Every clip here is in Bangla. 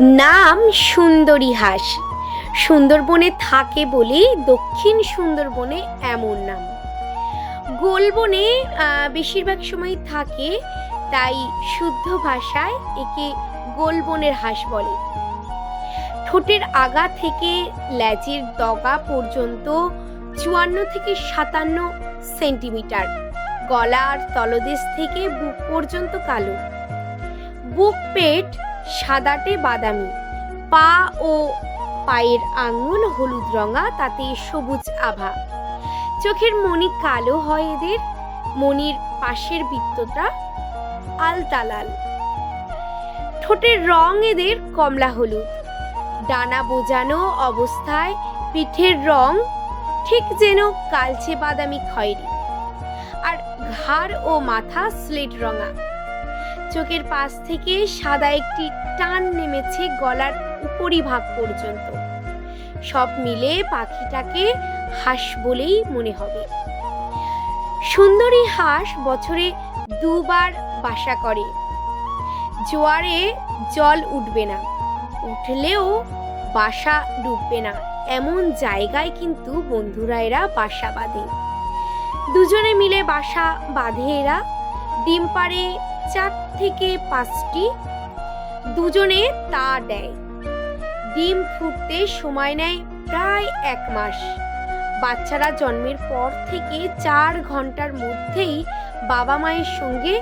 নাম সুন্দরী হাঁস। সুন্দরবনে থাকে বলেই দক্ষিণ সুন্দরবনে এমন নাম। গোলবনে বেশিরভাগ সময় থাকে, তাই শুদ্ধ ভাষায় একে গোলবনের হাঁস বলে। ঠোঁটের আগা থেকে ল্যাজের দগা পর্যন্ত চুয়ান্ন থেকে সাতান্ন সেন্টিমিটার গলার তলদেশ থেকে বুক পর্যন্ত কালো। বুক পেট সাদাটে বাদামি। পা ও পায়ের আঙুল হলুদ রঙা, তাতে সবুজ আভা। চোখের মণি কালো হয় এদের মণির পাশের বৃত্তটা আলতালাল। ঠোঁটের রং এদের কমলা হলুদ। ডানা বোজানো অবস্থায় পিঠের রং ঠিক যেন কালচে বাদামি খয়েরি। আর ঘাড় ও মাথা স্লেট রঙা। চোখের পাশ থেকে সাদা একটি টান নেমেছে গলার উপরিভাগ পর্যন্ত। সব মিলে পাখিটাকে হাঁস বলেই মনে হবে। সুন্দরী হাঁস বছরে দুবার বাসা করে। জোয়ারে জল উঠবে না। উঠলেও বাসা ডুববে না। এমন জায়গায় কিন্তু বন্ধুরা এরা বাসা বাঁধে। দুজনে মিলে বাসা বাঁধে এরা। ডিম পাড়ে চার থেকে পাঁচটি দুজনে তা দেয়। ডিম ফুটতে সময় নেয় প্রায় এক মাস। বাচ্চারা জন্মের পর থেকে চার ঘণ্টার মধ্যেই বাবা মায়ের সঙ্গে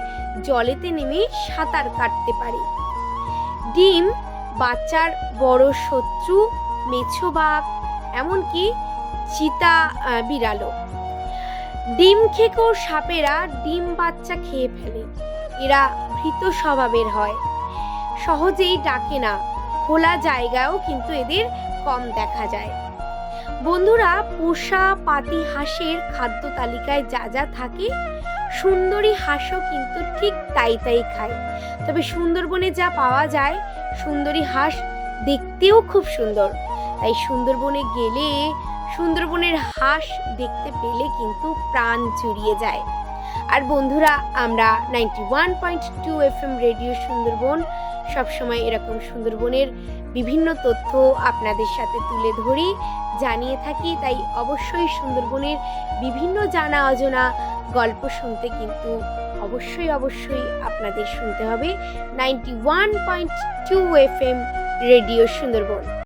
জলেতে নেমে সাঁতার কাটতে পারে। ডিম বাচ্চার বড় শত্রু, মেছো বাঘ, এমনকি চিতা বিড়ালও। ডিম খেকো সাপেরা ডিম বাচ্চা খেয়ে ফেলে। এরা ভীত স্বভাবের হয়। সহজেই ডাকে না, খোলা জায়গায়ও কিন্তু এদের কম দেখা যায়। বন্ধুরা, পোষা পাতি হাঁসের খাদ্য তালিকায় যা যা থাকে, সুন্দরী হাঁসও কিন্তু ঠিক তাই তাই খায়। তবে সুন্দরবনে যা পাওয়া যায়, সুন্দরী হাঁস দেখতেও খুব সুন্দর। তাই সুন্দরবনে গেলে সুন্দরবনের হাঁস দেখতে পেলে কিন্তু প্রাণ জুড়িয়ে যায়। আর বন্ধুরা, আমরা ninety one point two F M radio Sundarban, সবসময় এরকম সুন্দরবনের বিভিন্ন তথ্য আপনাদের সাথে তুলে ধরি, জানিয়ে থাকি। তাই অবশ্যই সুন্দরবনের বিভিন্ন জানা অজানা গল্প শুনতে কিন্তু অবশ্যই অবশ্যই আপনাদের শুনতে হবে ninety one point two F M radio Sundarban.